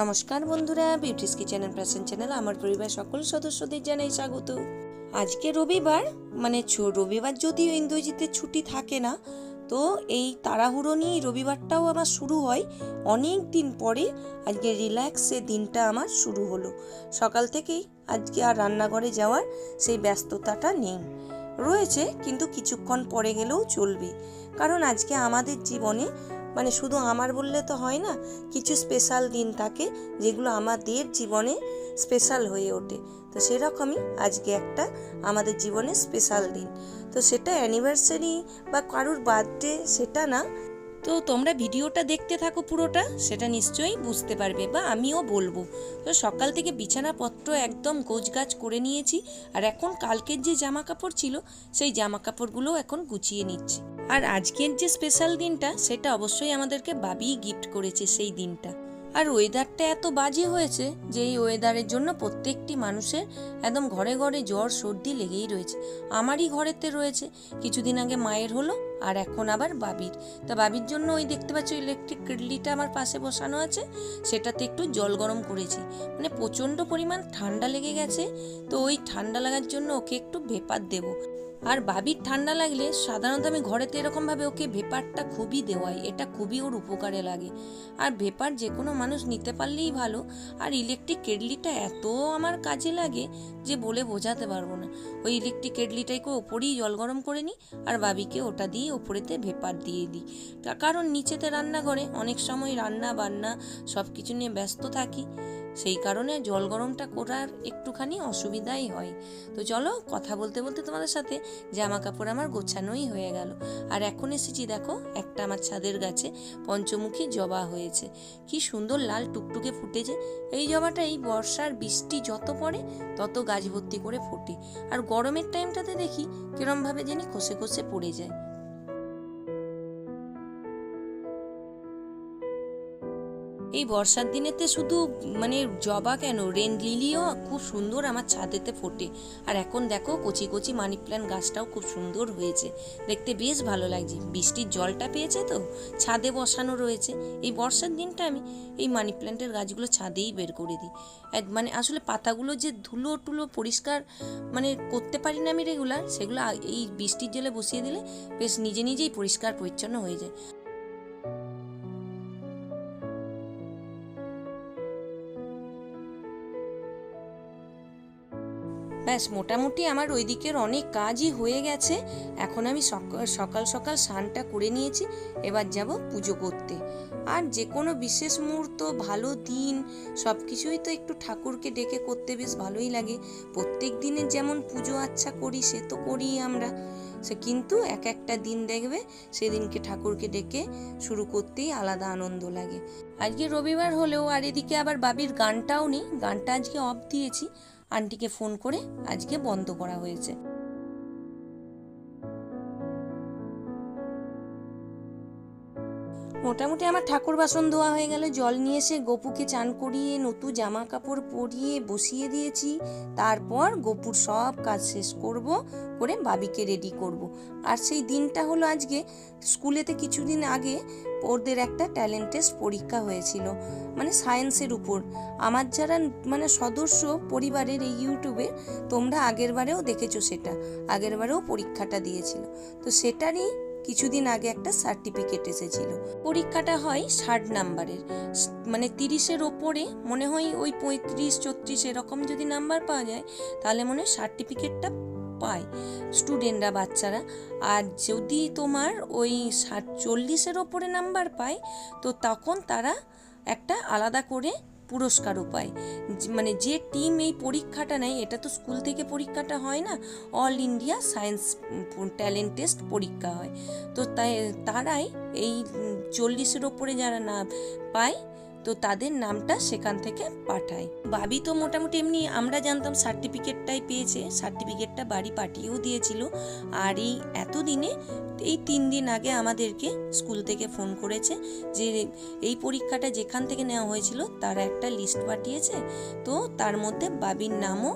নমস্কার বন্ধুরা beauty's kitchen and passion channel আমার পরিবার সকল সদস্যদের জানাই স্বাগত। আজকে রবিবার মানে রবিবার যদিও ইন্দ্রজিতের ছুটি থাকে না, তো এই তাড়াহুড়ো নিয়ে রবিবারটাও আমার শুরু হয়। অনেক দিন পরে আজকে রিল্যাক্সে দিনটা আমার শুরু হলো। সকাল থেকেই আজকে আর রান্নাঘরে যাওয়ার সেই ব্যস্ততাটা নেই। রয়েছে, কিন্তু কিছুক্ষণ পরে গেলেও চলবে। কারণ আজকে আমাদের জীবনে মানে শুধু আমার বললে তো হয় না, কিছু স্পেশাল দিন থাকে যেগুলো আমাদের জীবনে স্পেশাল হয়ে ওঠে। তো সেরকমই আজকে একটা আমাদের জীবনে স্পেশাল দিন। তো সেটা অ্যানিভার্সারি বা কারুর বার্থডে সেটা না। তো তোমরা ভিডিওটা দেখতে থাকো পুরোটা, সেটা নিশ্চয়ই বুঝতে পারবে বা আমিও বলব। তো সকাল থেকে বিছানাপত্র একদম গোছগাছ করে নিয়েছি, আর এখন কালকের যে জামা কাপড় ছিল, সেই জামা কাপড়গুলো এখন গুছিয়ে নিচ্ছি। আর আজকের যে স্পেশাল দিনটা, সেটা অবশ্যই আমাদেরকে বাবিই গিফট করেছে সেই দিনটা। আর ওয়েদারটা এত বাজে হয়েছে যে এই ওয়েদারের জন্য প্রত্যেকটি মানুষের একদম ঘরে ঘরে জ্বর, সর্দি লেগেই রয়েছে। আমারই ঘরেতে রয়েছে। কিছুদিন আগে মায়ের হলো আর এখন আবার বাবির। তা বাবির জন্য ওই দেখতে পাচ্ছ ইলেকট্রিক কেটলিটা আমার পাশে বসানো আছে, সেটাতে একটু জল গরম করেছি। মানে প্রচণ্ড পরিমাণ ঠান্ডা লেগে গেছে, তো ওই ঠান্ডা লাগার জন্য ওকে একটু ভেপার দেবো। আর বাবির ঠান্ডা লাগলে সাধারণত আমি ঘরেতে এরকমভাবে ওকে ভেপারটা খুবই দেওয়াই, এটা খুবই ওর উপকারে লাগে। আর ভেপার যে কোনো মানুষ নিতে পারলেই ভালো, আর ইলেকট্রিক কেটলিটা এত আমার কাজে লাগে যে বলে বোঝাতে পারব না। ওই ইলেকট্রিক কেটলিটাকে ওপরেই জল গরম করে নিই, আর বাবিকে ওটা দিয়ে ওপরেতে ভেপার দিয়ে দিই। তার কারণ নিচেতে রান্নাঘরে অনেক সময় রান্না, বান্না সব কিছু নিয়ে ব্যস্ত থাকি। সেই কারণে জল গরমটা করার একটুখানি অসুবিধাই হয়। তো চলো কথা বলতে বলতে তোমাদের সাথে জামা কাপড় আমার গোছানোই হয়ে গেল। আর এখন এসেছি দেখো, একটা আমার ছাদের গাছে পঞ্চমুখী জবা হয়েছে। কি সুন্দর লাল টুকটুকে ফুটেছে। এই জবাটা এই বর্ষার বৃষ্টি যত পড়ে তত গাছ ভর্তি করে ফোটে। আর গরমের টাইমটাতে দেখি কিরমভাবে জানি খসে খসে পড়ে যায়। এই বর্ষার দিনেতে শুধু মানে জবা কেন? রেন লিলিও খুব সুন্দর আমার ছাদেতে ফোটে। আর এখন দেখো, কচি কচি মানি প্ল্যান্ট গাছটাও খুব সুন্দর হয়েছে। দেখতে বেশ ভালো লাগছে। বৃষ্টির জলটা পেয়েছে তো? ছাদে বসানো রয়েছে। এই বর্ষার দিনটা আমি এই মানি প্ল্যান্টের গাছগুলো ছাদেই বের করে দিই। মানে আসলে পাতাগুলো যে ধুলো টুলো পরিষ্কার মানে করতে পারি না আমি রেগুলার সেগুলো এই বৃষ্টির জলে বসিয়ে দিলে বেশ নিজে নিজেই পরিষ্কার পরিচ্ছন্ন হয়ে যায়। ব্যাস, মোটামুটি আমার ওই দিকের অনেক কাজই হয়ে গেছে। এখন আমি সকাল সকাল স্নানটা করে নিয়েছি, এবার যাব পুজো করতে। আর যে কোনো বিশেষ মুহূর্ত, ভালো দিন সব কিছুই তো একটু ঠাকুরকে ডেকে করতে বেশ ভালোই লাগে। প্রত্যেক দিনের যেমন পুজো আচ্ছা করি, সে তো করি আমরা। সে কিন্তু এক একটা দিন দেখবে, সেদিনকে ঠাকুরকে ডেকে শুরু করতেই আলাদা আনন্দ লাগে। আজকে রবিবার হলেও আর এদিকে আবার বাবির গানটাও নেই। গানটা আজকে অফ দিয়েছি। আন্টিকে ফোন করে আজকে বন্ধ করা হয়েছে। মোটামুটি আমার ঠাকুর বাসন ধোয়া হয়ে গেল জল নিয়ে এসে গপুকে চান করিয়ে, নতুন জামা কাপড় পরিয়ে বসিয়ে দিয়েছি। তারপর গপুর সব কাজ শেষ করব, করে বাবিকে রেডি করব। আর সেই দিনটা হলো আজকে। স্কুলেতে কিছুদিন আগে ওদের একটা ট্যালেন্ট টেস্ট পরীক্ষা হয়েছিল মানে সায়েন্সের উপর। আমার যারা মানে সদস্য পরিবারের এই ইউটিউবে তোমরা আগের বারেও দেখেছ সেটা। আগের বারেও পরীক্ষাটা দিয়েছিল। তো সেটারই কিছুদিন আগে একটা সার্টিফিকেট এসেছিল। পরীক্ষাটা হয় ষাট নাম্বারের। মানে তিরিশের ওপরে, মনে হয় ওই পঁয়ত্রিশ, চৌত্রিশ এরকম যদি নাম্বার পাওয়া যায়, তাহলে মনে হয় সার্টিফিকেটটা পায় স্টুডেন্টরা বাচ্চারা। আর যদি তোমার ওই ষাট, চল্লিশের ওপরে নাম্বার পায়, তো তখন তারা একটা আলাদা করে পুরস্কারও পায় মানে যে টিম এই পরীক্ষাটা নেয়, এটা তো স্কুল থেকে পরীক্ষাটা হয় না all India science talent test পরীক্ষা হয়। তো তাই, তারাই এই চল্লিশের ওপরে যারা না পায় তো তাদের নামটা সেখান থেকে পাঠায়। বাবি তো মোটামুটি এমনি আমরা জানতাম সার্টিফিকেটটাই পেয়েছে। সার্টিফিকেটটা বাড়ি পাঠিয়েও দিয়েছিল। আর এই এতদিনে এই তিন দিন আগে আমাদেরকে স্কুল থেকে ফোন করেছে যে এই পরীক্ষাটা যেখান থেকে নেওয়া হয়েছিল তারা একটা লিস্ট পাঠিয়েছে। তো তার মধ্যে বাবির নামও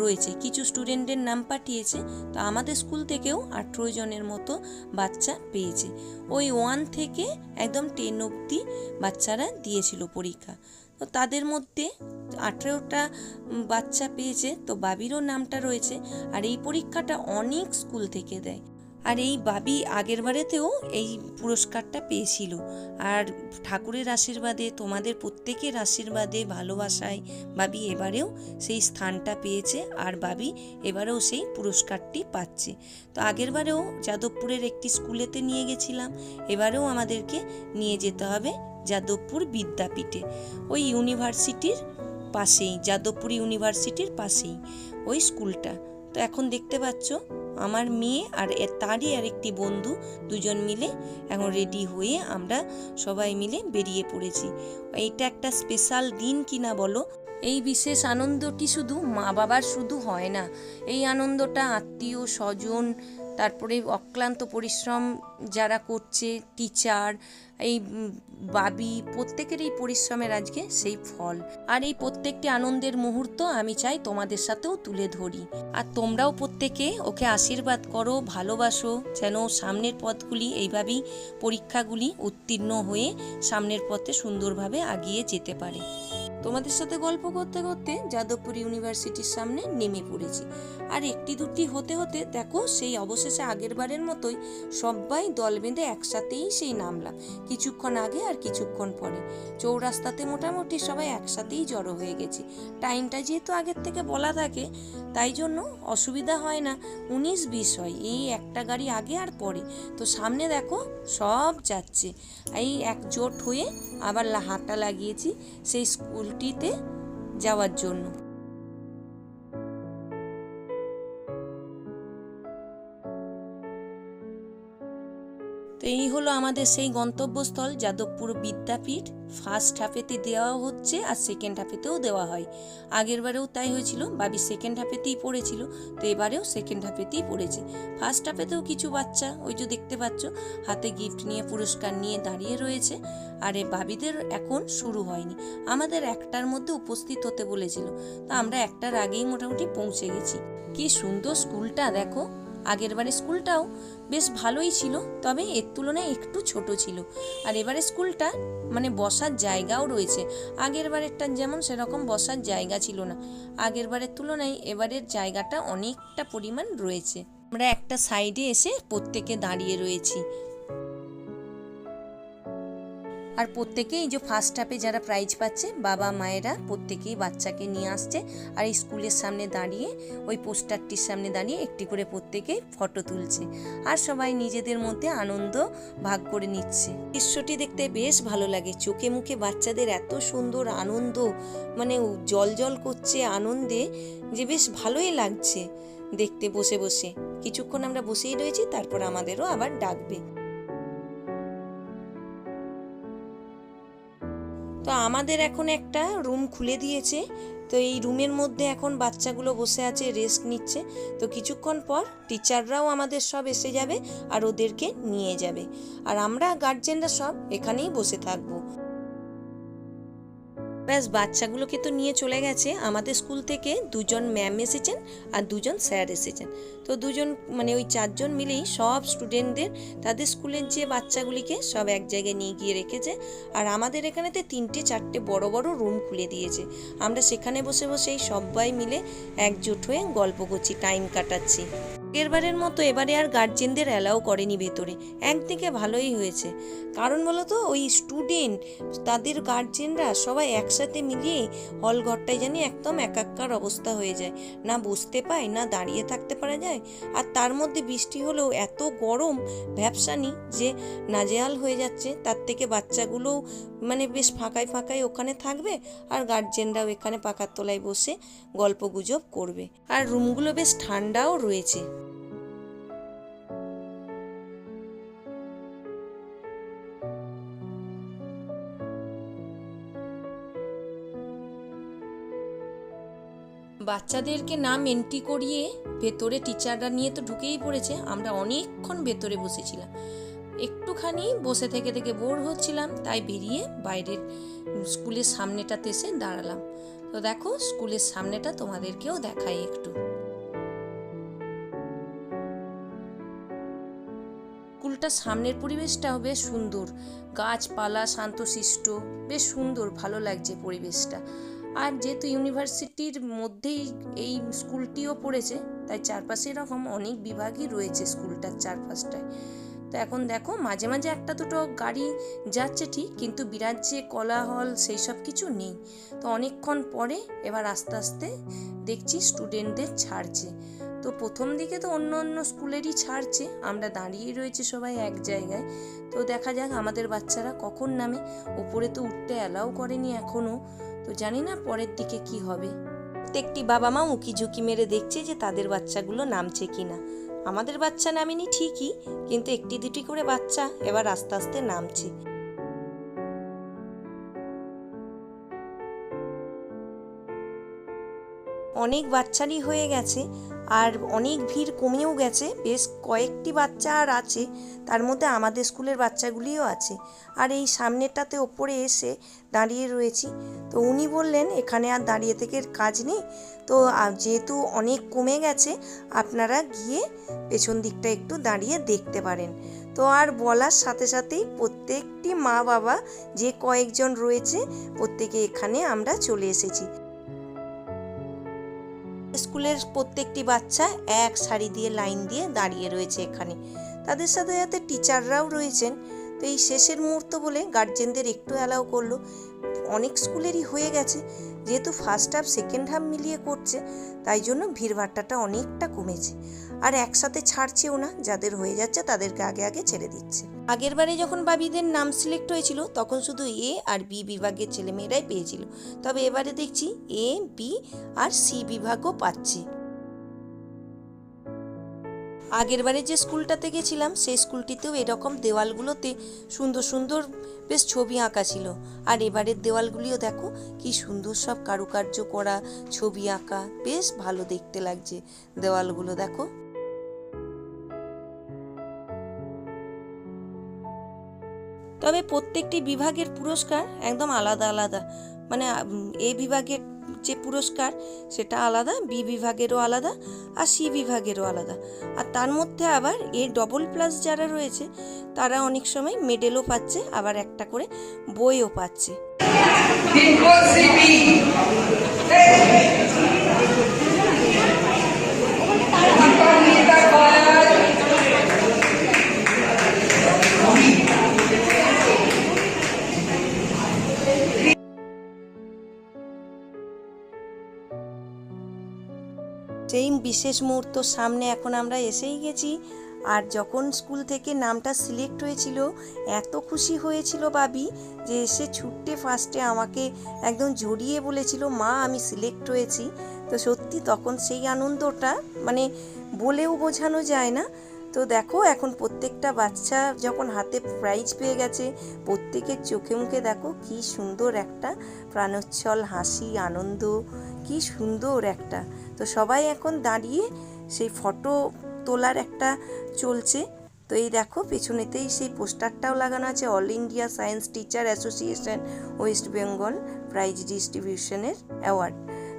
রয়েছে। কিছু স্টুডেন্টের নাম পাঠিয়েছে, তো আমাদের স্কুল থেকেও আঠেরো জনের মতো বাচ্চা পেয়েছে। ওই ওয়ান থেকে একদম টেন অবধি বাচ্চারা দিয়েছিল পরীক্ষা। তো তাদের মধ্যে আঠেরোটা বাচ্চা পেয়েছে, তো বাবিরও নামটা রয়েছে। আর এই পরীক্ষাটা অনেক স্কুল থেকে দেয়। আর এই বাবি আগের বারেতেও এই পুরস্কারটা পেয়েছিল। আর ঠাকুরের আশীর্বাদে, তোমাদের প্রত্যেকের আশীর্বাদে, ভালোবাসায় বাবি এবারেও সেই স্থানটা পেয়েছে আর বাবি এবারেও সেই পুরস্কারটি পাচ্ছে। তো আগের বারেও যাদবপুরের একটি স্কুলেতে নিয়ে গেছিলাম, এবারেও আমাদেরকে নিয়ে যেতে হবে যাদবপুর বিদ্যাপীঠে। ওই ইউনিভার্সিটির পাশেই, যাদবপুর ইউনিভার্সিটির পাশেই ওই স্কুলটা। তো এখন দেখতে পাচ্ছ আমার মেয়ে আর তারই আর একটি বন্ধু দুজন মিলে এখন রেডি হয়ে আমরা সবাই মিলে বেরিয়ে পড়েছি। এইটা একটা স্পেশাল দিন কিনা বলো? এই বিশেষ আনন্দটি শুধু মা বাবার শুধু হয় না, এই আনন্দটা আত্মীয় স্বজন তারপরে অক্লান্ত পরিশ্রম যারা করছে টিচার এই বাবি প্রত্যেকের এই পরিশ্রমের আজকে সেই ফল। আর এই প্রত্যেকটি আনন্দের মুহূর্ত আমি চাই তোমাদের সাথেও তুলে ধরি। আর তোমরাও প্রত্যেকে ওকে আশীর্বাদ করো, ভালোবাসো, যেন সামনের পথগুলি এইভাবেই পরীক্ষাগুলি উত্তীর্ণ হয়ে সামনের পথে সুন্দরভাবে আগিয়ে যেতে পারে। তোমাদের সাথে গল্প করতে করতে যাদবপুর ইউনিভার্সিটির সামনে নেমে পড়েছি। আর একটি দুটি হতে হতে দেখো, সেই অবশেষে আগের বারের মতোই সবাই দল বেঁধে একসাথেই সেই নামলাম, কিছুক্ষণ আগে আর কিছুক্ষণ পরে। চৌরাস্তাতে মোটামুটি সবাই একসাথেই জড়ো হয়ে গেছি। টাইমটা যেহেতু আগের থেকে বলা থাকে, তাই জন্য অসুবিধা হয় না, উনিশ বিশ হয়, এই একটা গাড়ি আগে আর পরে। তো সামনে দেখো, সব যাচ্ছে। এই একজোট হয়ে আবার হাঁটা লাগিয়েছি, সেই স্কুলটিতে যাওয়ার জন্য। তো এই হলো আমাদের সেই গন্তব্যস্থল, যাদবপুর বিদ্যাপীঠ। ফার্স্ট হাফেতে দেওয়া হচ্ছে আর সেকেন্ড হাফেতেও দেওয়া হয়। আগের বারেও তাই হয়েছিল বাবি সেকেন্ড হাফেতেই পড়েছিল, তো এবারেও সেকেন্ড হাফেতেই পড়েছে। ফার্স্ট হাফেতেও কিছু বাচ্চা, ওই যে দেখতে পাচ্ছ, হাতে গিফট নিয়ে, পুরস্কার নিয়ে দাঁড়িয়ে রয়েছে। আর এ বাবিদের এখন শুরু হয়নি। আমাদের একটার মধ্যে উপস্থিত হতে বলেছিল। তো আমরা একটার আগেই মোটামুটি পৌঁছে গেছি। কি সুন্দর স্কুলটা, দেখো। আগের বারে স্কুলটাও বেশ ভালোই ছিল, তবে এর তুলনায় একটু ছোট ছিল। আর এবারে স্কুলটা মানে বসার জায়গাও রয়েছে। আগের বারেরটা যেমন সেরকম বসার জায়গা ছিল না। আগের বারের তুলনায় এবারের জায়গাটা অনেকটা পরিমাণ রয়েছে। আমরা একটা সাইডে এসে প্রত্যেকে দাঁড়িয়ে রয়েছি। আর প্রত্যেকেই যে ফার্স্ট হাফে যারা প্রাইজ পাচ্ছে, বাবা মায়েরা প্রত্যেকেই বাচ্চাকে নিয়ে আসছে আর এই স্কুলের সামনে দাঁড়িয়ে, ওই পোস্টারটির সামনে দাঁড়িয়ে একটি করে প্রত্যেকেই ফটো তুলছে আর সবাই নিজেদের মধ্যে আনন্দ ভাগ করে নিচ্ছে। দৃশ্যটি দেখতে বেশ ভালো লাগে। চোখে মুখে বাচ্চাদের এত সুন্দর আনন্দ মানে জল জল করছে আনন্দে যে বেশ ভালোই লাগছে দেখতে বসে বসে। কিছুক্ষণ আমরা বসেই রয়েছি, তারপর আমাদেরও আবার ডাকবে। তো আমাদের এখন একটা রুম খুলে দিয়েছে। তো এই রুমের মধ্যে এখন বাচ্চাগুলো বসে আছে, রেস্ট নিচ্ছে। তো কিছুক্ষণ পর টিচাররাও আমাদের সব এসে যাবে আর ওদেরকে নিয়ে যাবে। আর আমরা গার্জেনরা সব এখানেই বসে থাকব। ব্যাস বাচ্চাগুলোকে তো নিয়ে চলে গেছে। আমাদের স্কুল থেকে দুজন ম্যাম এসেছেন আর দুজন স্যার এসেছেন। তো দুজন মানে ওই চারজন মিলেই সব স্টুডেন্টদের তাদের স্কুলের যে বাচ্চাগুলিকে সব এক জায়গায় নিয়ে গিয়ে রেখেছে। আর আমাদের এখানেতে তিনটে, চারটে বড় বড় রুম খুলে দিয়েছে। আমরা সেখানে বসে বসেই সবাই মিলে একজোট হয়ে গল্প করছি টাইম কাটাচ্ছি। এরবারের মতো এবারে আর গার্জেনদের অ্যালাউ করেনি ভেতরে। একদিকে ভালোই হয়েছে। কারণ বলো তো ওই স্টুডেন্ট তাদের গার্জেনরা সবাই একসাথে মিলিয়ে হল ঘরটায় জানি একদম একাকার অবস্থা হয়ে যায়। না বসতে পায়, না দাঁড়িয়ে থাকতে পারা যায়। আর তার মধ্যে বৃষ্টি হলেও এত গরম ভ্যাবসানি যে নাজেহাল হয়ে যাচ্ছে। তার থেকে বাচ্চাগুলোও মানে বেশ ফাঁকায় ফাঁকায় ওখানে থাকবে আর গার্জেনরাও এখানে পাকার তলায় বসে গল্প গুজব করবে। আর রুমগুলো বেশ ঠান্ডাও রয়েছে। বাচ্চাদেরকে নাম এন্ট্রি করিয়ে ভেতরে টিচাররা নিয়ে তো ঢুকেই পড়েছে, আমরা অনেকক্ষণ ভেতরে বসেছিলাম। একটুখানি বসে থেকে থেকে বোর হচ্ছিলাম, তাই বেরিয়ে বাইরের স্কুলের সামনেটাতে এসে দাঁড়ালাম। তো দেখো, স্কুলের সামনেটা তোমাদেরকেও দেখাই একটু। স্কুল স্কুলটার সামনের পরিবেশটাও বেশ সুন্দর। গাছপালা শান্তশিষ্ট, বেশ সুন্দর, ভালো লাগছে পরিবেশটা। আর যেহেতু ইউনিভার্সিটির মধ্যেই এই স্কুলটিও পড়েছে, তাই চারপাশে এরকম অনেক বিভাগই রয়েছে স্কুলটার চারপাশটায়। তো এখন দেখো, মাঝে মাঝে একটা দুটো গাড়ি যাচ্ছে ঠিক, কিন্তু বিরাট যে কলাহল সেই সব কিছু নেই। তো অনেকক্ষণ পরে এবার আস্তে আস্তে দেখছি স্টুডেন্টদের ছাড়ছে। তো প্রথম দিকে তো অন্য অন্য স্কুলেরই ছাড়ছে, আমরা দাঁড়িয়ে রয়েছি সবাই এক জায়গায়। তো দেখা যাক আমাদের বাচ্চারা কখন নামে উপরে তো উঠতে অ্যালাউ করেনি এখনও তো জানি না পরের দিকে কি হবে। প্রত্যেকটি বাবা মা উকি ঝুঁকি মেরে দেখছে যে তাদের বাচ্চাগুলো নামছে কিনা। আমাদের বাচ্চা নামেনি ঠিকই, কিন্তু একটি দুটি করে বাচ্চা এবার আস্তে আস্তে নামছে। অনেক বাচ্চারই হয়ে গেছে আর অনেক ভিড় কমেও গেছে। বেশ কয়েকটি বাচ্চা আর আছে। তার মধ্যে আমাদের স্কুলের বাচ্চাগুলিও আছে। আর এই সামনেটাতে ওপরে এসে দাঁড়িয়ে রয়েছি। তো উনি বললেন, এখানে আর দাঁড়িয়ে থেকে কাজ নেই। তো যেহেতু অনেক কমে গেছে, আপনারা গিয়ে পেছন দিকটা একটু দাঁড়িয়ে দেখতে পারেন। তো আর বলার সাথে সাথেই প্রত্যেকটি মা বাবা যে কয়েকজন রয়েছে, প্রত্যেকে এখানে আমরা চলে এসেছি। স্কুলের প্রত্যেকটি বাচ্চা এক সারি দিয়ে লাইন দিয়ে দাঁড়িয়ে রয়েছে এখানে। তাদের সাথে সাথে টিচাররাও রয়েছেন। তো এই শেষের মুহূর্ত বলে গার্জেনদের একটু অ্যালাউ করল। অনেক স্কুলেরই হয়ে গেছে। যেহেতু ফার্স্ট হাফ সেকেন্ড হাফ মিলিয়ে করছে, তাই জন্য ভিড়ভাট্টাটা অনেকটা কমেছে। আর একসাথে ছাড়ছেও না, যাদের হয়ে যাচ্ছে তাদেরকে আগে আগে ছেড়ে দিচ্ছে। আগের বারে যখন বাবিদের নাম সিলেক্ট হয়েছিল, তখন শুধু এ আর বি বিভাগের ছেলেমেয়েরাই পেয়েছিল। তবে এবারে দেখছি এ, বি আর সি বিভাগও পাচ্ছে। আগেরবারে যে স্কুলটাতে গেছিলাম, সেই স্কুলটিতেও এরকম দেওয়ালগুলোতে সুন্দর সুন্দর বেশ ছবি আঁকা ছিল। আর এবারের দেওয়ালগুলিও দেখো, কি সুন্দর সব কারুকার্য করা ছবি আঁকা, বেশ ভালো দেখতে লাগছে দেওয়ালগুলো, দেখো। তবে প্রত্যেকটি বিভাগের পুরস্কার একদম আলাদা আলাদা। মানে এ বিভাগের যে পুরস্কার, সেটা আলাদা, বি বিভাগেরও আলাদা আর সি বিভাগেরও আলাদা। আর তার মধ্যে আবার এ ডবল প্লাস যারা রয়েছে, তারা অনেক সময় মেডেলও পাচ্ছে, আবার একটা করে বইও পাচ্ছে। সেই বিশেষ মুহূর্ত সামনে এখন আমরা এসেই গেছি। আর যখন স্কুল থেকে নামটা সিলেক্ট হয়েছিল, এত খুশি হয়েছিল বাবি যে এসে ছুটতে ফার্স্টে আমাকে একদম জড়িয়ে বলেছিল, মা, আমি সিলেক্ট হয়েছি। তো সত্যি তখন সেই আনন্দটা মানে বলেও বোঝানো যায় না। তো দেখো, এখন প্রত্যেকটা বাচ্চা যখন হাতে প্রাইজ পেয়ে গেছে, প্রত্যেকের চোখে মুখে দেখো কি সুন্দর একটা প্রাণোচ্ছল, হাসি, আনন্দ, কি সুন্দর একটা। তো সবাই এখন দাঁড়িয়ে সেই ফটো তোলার একটা চলছে। তো এই দেখো, পেছনেতেই সেই পোস্টারটাও লাগানো আছে all India science teacher association West Bengal prize ডিস্ট্রিবিউশনের award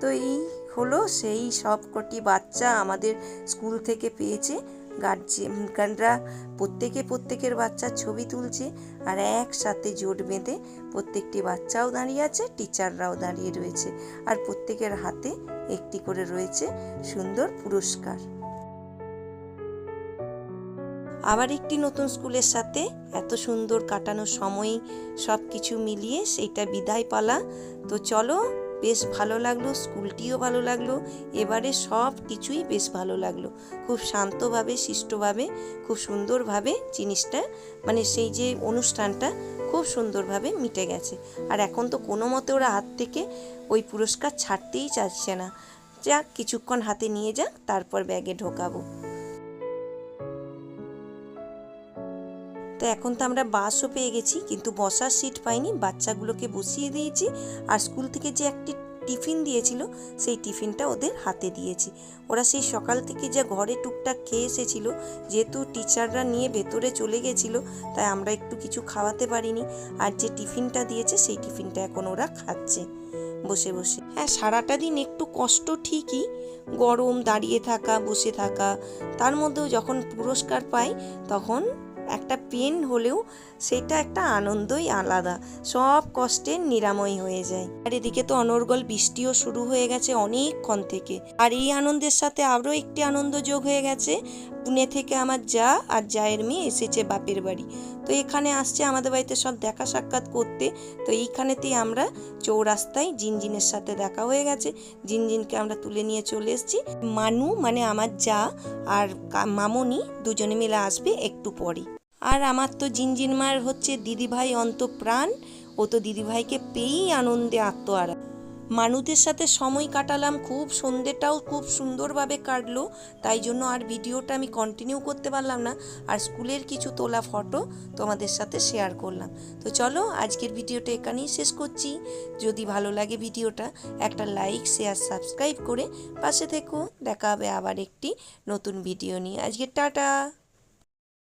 তো এই হলো সেই সব কটি বাচ্চা আমাদের স্কুল থেকে পেয়েছে। গার্জিয়ানরা প্রত্যেকে প্রত্যেকের বাচ্চার ছবি তুলছে আর একসাথে জোট বেঁধে প্রত্যেকটি বাচ্চাও দাঁড়িয়ে আছে, টিচাররাও দাঁড়িয়ে রয়েছে আর প্রত্যেকের হাতে একটি করে রয়েছে সুন্দর পুরস্কার। আবার একটি নতুন স্কুলের সাথে এত সুন্দর কাটানো সময় সব কিছু মিলিয়ে সেইটা বিদায় পালা। তো চলো বেশ ভালো লাগল, স্কুলটিও ভালো লাগল, এবারে সব কিছুই বেশ ভালো লাগল। খুব শান্তভাবে, শিষ্টভাবে, খুব সুন্দরভাবে জিনিসটা মানে সেই যে অনুষ্ঠানটা খুব সুন্দরভাবে মিটে গেছে। আর এখন তো কোনো মতে ওরা হাত থেকে ওই পুরস্কার ছাড়তেই চাচ্ছে না। যাক, কিছুক্ষণ হাতে নিয়ে যাক, তারপর ব্যাগে ঢোকাবো। তো এখন তো আমরা বাসও পেয়ে গেছি, কিন্তু বসার সিট পাইনি। বাচ্চাগুলোকে বসিয়ে দিয়েছি আর স্কুল থেকে যে একটি টিফিন দিয়েছিল, সেই টিফিনটা ওদের হাতে দিয়েছি। ওরা সেই সকাল থেকে যা ঘরে টুকটাক খেয়ে এসেছিল, যেহেতু টিচাররা নিয়ে ভেতরে চলে গেছিল, তাই আমরা একটু কিছু খাওয়াতে পারিনি। আর যে টিফিনটা দিয়েছে, সেই টিফিনটা এখন ওরা খাচ্ছে বসে বসে। হ্যাঁ সারাটা দিন একটু কষ্ট ঠিকই, গরম, দাঁড়িয়ে থাকা, বসে থাকা, তার মধ্যেও যখন পুরস্কার পাই, তখন একটা পেন হলেও সেটা একটা আনন্দই আলাদা। সব কষ্টের নিরাময় হয়ে যায়। আর এদিকে তো অনর্গল বৃষ্টিও শুরু হয়ে গেছে অনেকক্ষণ থেকে। আর এই আনন্দের সাথে আরও একটি আনন্দ যোগ হয়ে গেছে। পুনে থেকে আমার যা আর জায়ের মেয়ে এসেছে বাপের বাড়ি। তো এখানে আসছে আমাদের বাড়িতে সব দেখা সাক্ষাৎ করতে। তো এইখানেতেই আমরা চৌরাস্তায় জিনজিনের সাথে দেখা হয়ে গেছে। জিনজিনকে আমরা তুলে নিয়ে চলে এসেছি। মানু মানে আমার যা আর মামনি দুজনে মিলে আসবে একটু পরে। আর আমার তো জিনজিন মার হচ্ছে দিদিভাই অন্তপ্রাণ। ও তো দিদিভাইকে পেয়েই আনন্দে আত্ম আত্মহারা। মানুষদের সাথে সময় কাটালাম, খুব সন্ধ্যেটাও খুব সুন্দরভাবে কাটলো, তাই জন্য আর ভিডিওটা আমি কন্টিনিউ করতে পারলাম না। আর স্কুলের কিছু তোলা ফটো তোমাদের সাথে শেয়ার করলাম। তো চলো, আজকের ভিডিওটা এখানেই শেষ করছি। যদি ভালো লাগে ভিডিওটা, একটা লাইক শেয়ার সাবস্ক্রাইব করে পাশে থেকো। দেখা হবে আবার একটি নতুন ভিডিও নিয়ে। আজকে টাটা!